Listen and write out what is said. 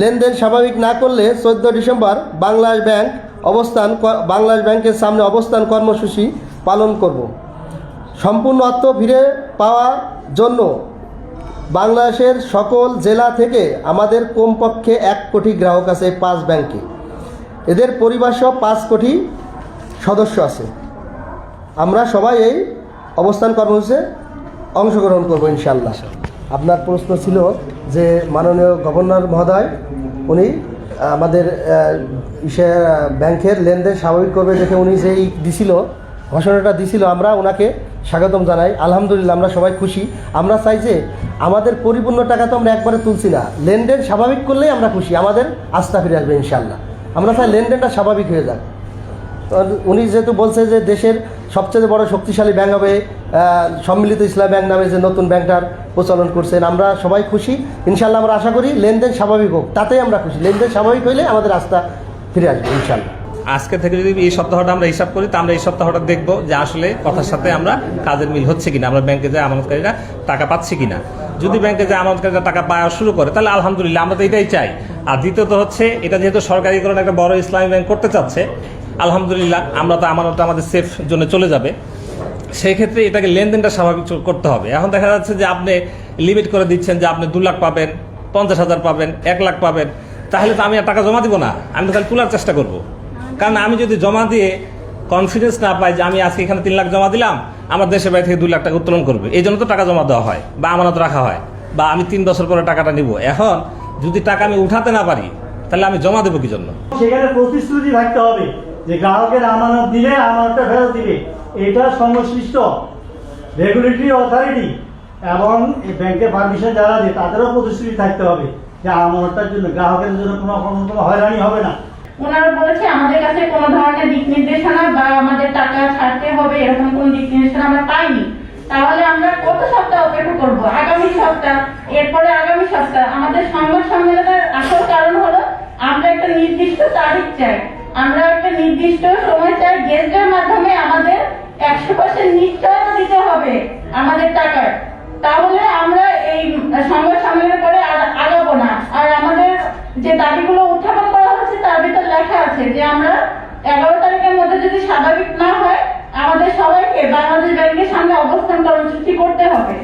লেনদেন স্বাভাবিক না করলে চোদ্দ ডিসেম্বর বাংলাদেশ ব্যাংক অবস্থান বাংলাদেশ ব্যাংকের সামনে অবস্থান কর্মসূচি পালন করব। সম্পূর্ণ অর্থ ফিরে পাওয়ার জন্য বাংলাদেশের সকল জেলা থেকে আমাদের কমপক্ষে এক কোটি গ্রাহক আছে পাঁচ ব্যাংকে। এদের পরিবারসহ পাঁচ কোটি সদস্য আছে। আমরা সবাই এই অবস্থান কর্মসূচিতে অংশগ্রহণ করব ইনশাল্লাহ আপনার প্রশ্ন ছিল যে মাননীয় গভর্নর মহোদয় উনি আমাদের আহ, ব্যাংকের লেনদেন স্বাভাবিক করবে দেখে উনি যেই দিছিল ঘোষণাটা দিছিল। আমরা ওনাকে স্বাগতম জানাই। আলহামদুলিল্লাহ আমরা সবাই খুশি। আমরা চাই যে আমাদের পরিপূর্ণ টাকা তো আমরা একবারে তুলছি না। লেনদেন স্বাভাবিক করলেই আমরা খুশি। আমাদের আস্থা ফিরে আসবে ইনশাল্লাহ আমরা চাই লেনদেনটা স্বাভাবিক হয়ে যাক। উনি যেহেতু বলছে যে দেশের সবচেয়ে বড় শক্তিশালী ব্যাংক হবে সম্মিলিত ইসলাম ব্যাংক নামে যে নতুন ব্যাংকটার প্রচলন করছেন, আমরা সবাই খুশি। ইনশাল্লাহ আমরা আশা করি লেনদেন স্বাভাবিক হোক, তাতেই আমরা খুশি। লেনদেন স্বাভাবিক হইলে আমাদের রাস্তা ফিরে আসবে ইনশাল্লাহ আজকে থেকে যদি এই সপ্তাহটা আমরা হিসাব করি, তো আমরা এই সপ্তাহটা দেখব যে আসলে কথার সাথে আমরা কাজের মিল হচ্ছে কিনা, আমরা ব্যাংকে যে আমানতকারীরা টাকা পাচ্ছি কিনা। যদি ব্যাংকে যে আমানতকারীরা টাকা পাওয়া শুরু করে, তাহলে আলহামদুলিল্লাহ আমরা তো এটাই চাই। আর দ্বিতীয়ত হচ্ছে, এটা যেহেতু সরকারিকরণ একটা বড় ইসলামী ব্যাংক করতে চাচ্ছে, আলহামদুলিল্লাহ আমরা তো আমানতটা আমাদের সেফ জন্য চলে যাবে। সেই ক্ষেত্রে এটাকে লেনদেনটা স্বাভাবিক করতে হবে। এখন দেখা যাচ্ছে যে আপনি লিমিট করে দিচ্ছেন যে আপনি দু লাখ পাবেন, পঞ্চাশ হাজার পাবেন, এক লাখ পাবেন। তাহলে তো আমি আর টাকা জমা দিব না। আমি তো খালি তোলার চেষ্টা করব। কারণ আমি যদি জমা দিয়ে কনফিডেন্স না পাই যে আমি আজকে এখানে তিন লাখ জমা দিলাম, আমার দেশের বাইরে থেকে দুই লাখ টাকা উত্তোলন করবে। এই জন্য তো টাকা জমা দেওয়া হয় বা আমানত রাখা হয় বা আমি তিন বছর পরে টাকাটা নিব। এখন যদি টাকা আমি উঠাতে না পারি, তাহলে আমি জমা দেবো কি জন্য? সেখানে প্রতিশ্রুতি থাকতে হবে যে গ্রাহকের আমানত দিলে আমানতটা ফেরত দিবে। এটা সংশ্লিষ্ট রেগুলেটরি অথরিটি এবং ব্যাংকের পারমিশন যারা দেয়, তাদেরও প্রতিশ্রুতি থাকতে হবে যে আমানতটার জন্য, গ্রাহকের জন্য কোনো কোনো হয়রানি হবে না। ওনারা বলেছে, আমাদের কাছে কোনো ধরনের দিক নির্দেশনা বা আমাদের টাকা ছাড়তে হবে, এরকম দিক নির্দেশনা আমরা পাইনি। তাহলে আমরা কত সপ্তাহ অপেক্ষা করব? আগামী সপ্তাহ, এরপরে আগামী সপ্তাহ। আমাদের সংবাদ সম্মেলনের আসল কারণ হলো, আমরা একটা নির্দিষ্ট তারিখ চাই। আমরা একটা নির্দিষ্ট সময় চাই গেস্টের মাধ্যমে আমাদের একশো পার্সেন্ট দিতে হবে আমাদের টাকার। তাহলে আমরা এই সংবাদ সম্মেলন করে আর আগাবো না। আর আমাদের যে দাবিগুলো উত্থাপন করা হচ্ছে, তার ভিতর লেখা আছে যে আমরা এগারো তারিখের মধ্যে যদি স্বাভাবিক না হয়, আমাদের সবাইকে বাংলাদেশ ব্যাংকের সামনে অবস্থান কর্মসূচি করতে হবে।